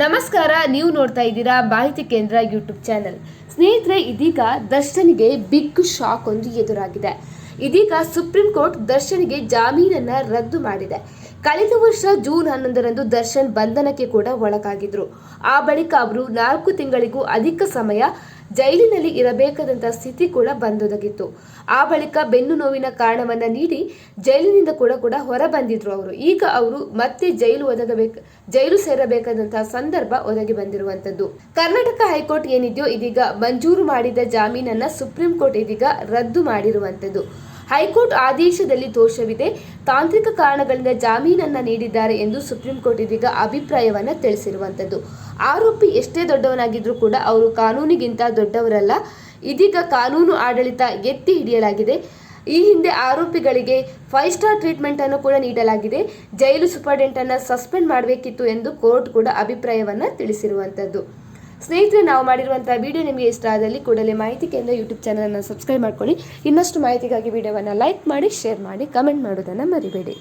ನಮಸ್ಕಾರ, ನೀವು ನೋಡ್ತಾ ಇದ್ದೀರಾ ಮಾಹಿತಿ ಕೇಂದ್ರ ಯೂಟ್ಯೂಬ್ ಚಾನೆಲ್. ಸ್ನೇಹಿತರೆ, ಇದೀಗ ದರ್ಶನ್ಗೆ ಬಿಗ್ ಶಾಕ್ ಒಂದು ಎದುರಾಗಿದೆ. ಇದೀಗ ಸುಪ್ರೀಂ ಕೋರ್ಟ್ ದರ್ಶನ್ಗೆ ಜಾಮೀನನ್ನ ರದ್ದು ಮಾಡಿದೆ. ಕಳೆದ ವರ್ಷ ಜೂನ್ ಹನ್ನೊಂದರಂದು ದರ್ಶನ್ ಬಂಧನಕ್ಕೆ ಕೂಡ ಒಳಗಾಗಿದ್ರು. ಆ ಬಳಿಕ ಅವರು ನಾಲ್ಕು ತಿಂಗಳಿಗೂ ಅಧಿಕ ಸಮಯ ಜೈಲಿನಲ್ಲಿ ಇರಬೇಕಾದಂಥ ಸ್ಥಿತಿ ಕೂಡ ಬಂದೊದಗಿತ್ತು. ಆ ಬಳಿಕ ಬೆನ್ನು ನೋವಿನ ಕಾರಣವನ್ನ ನೀಡಿ ಜೈಲಿನಿಂದ ಕೂಡ ಕೂಡ ಹೊರ ಬಂದಿದ್ರು ಅವರು. ಈಗ ಅವರು ಮತ್ತೆ ಜೈಲು ಒದಗಬೇಕು, ಜೈಲು ಸೇರಬೇಕಾದಂತಹ ಸಂದರ್ಭ ಒದಗಿ ಬಂದಿರುವಂತದ್ದು. ಕರ್ನಾಟಕ ಹೈಕೋರ್ಟ್ ಏನಿದೆಯೋ ಇದೀಗ ಮಂಜೂರು ಮಾಡಿದ ಜಾಮೀನನ್ನ ಸುಪ್ರೀಂ ಕೋರ್ಟ್ ಇದೀಗ ರದ್ದು ಮಾಡಿರುವಂತದ್ದು. ಹೈಕೋರ್ಟ್ ಆದೇಶದಲ್ಲಿ ದೋಷವಿದೆ. ತಾಂತ್ರಿಕ ಕಾರಣಗಳಿಂದ ಜಾಮೀನನ್ನು ನೀಡಿದ್ದಾರೆ ಎಂದು ಸುಪ್ರೀಂ ಕೋರ್ಟ್ ಇದೀಗ ಅಭಿಪ್ರಾಯವನ್ನ ತಿಳಿಸಿರುವಂತದ್ದು. ಆರೋಪಿ ಎಷ್ಟೇ ದೊಡ್ಡವನಾಗಿದ್ದರೂ ಕೂಡ ಅವರು ಕಾನೂನಿಗಿಂತ ದೊಡ್ಡವರಲ್ಲ. ಇದೀಗ ಕಾನೂನು ಆಡಳಿತ ಎತ್ತಿ ಹಿಡಿಯಲಾಗಿದೆ. ಈ ಹಿಂದೆ ಆರೋಪಿಗಳಿಗೆ ಫೈವ್ ಸ್ಟಾರ್ ಟ್ರೀಟ್ಮೆಂಟ್ ಅನ್ನು ಕೂಡ ನೀಡಲಾಗಿದೆ. ಜೈಲು ಸೂಪರ್ಡೆಂಟ್ ಅನ್ನ ಸಸ್ಪೆಂಡ್ ಮಾಡಬೇಕಿತ್ತು ಎಂದು ಕೋರ್ಟ್ ಕೂಡ ಅಭಿಪ್ರಾಯವನ್ನ ತಿಳಿಸಿರುವಂತದ್ದು. ಸ್ನೇಹಿತರೆ, ನಾವು ಮಾಡಿರುವಂಥ ವಿಡಿಯೋ ನಿಮಗೆ ಇಷ್ಟ ಆದಲ್ಲಿ ಕೂಡಲೇ ಮಾಹಿತಿ ಕೇಂದ್ರ ಯೂಟ್ಯೂಬ್ ಚಾನಲನ್ನು ಸಬ್ಸ್ಕ್ರೈಬ್ ಮಾಡ್ಕೊಳ್ಳಿ. ಇನ್ನಷ್ಟು ಮಾಹಿತಿಗಾಗಿ ವಿಡಿಯೋವನ್ನು ಲೈಕ್ ಮಾಡಿ ಶೇರ್ ಮಾಡಿ ಕಮೆಂಟ್ ಮಾಡೋದನ್ನು ಮರಿಬೇಡಿ.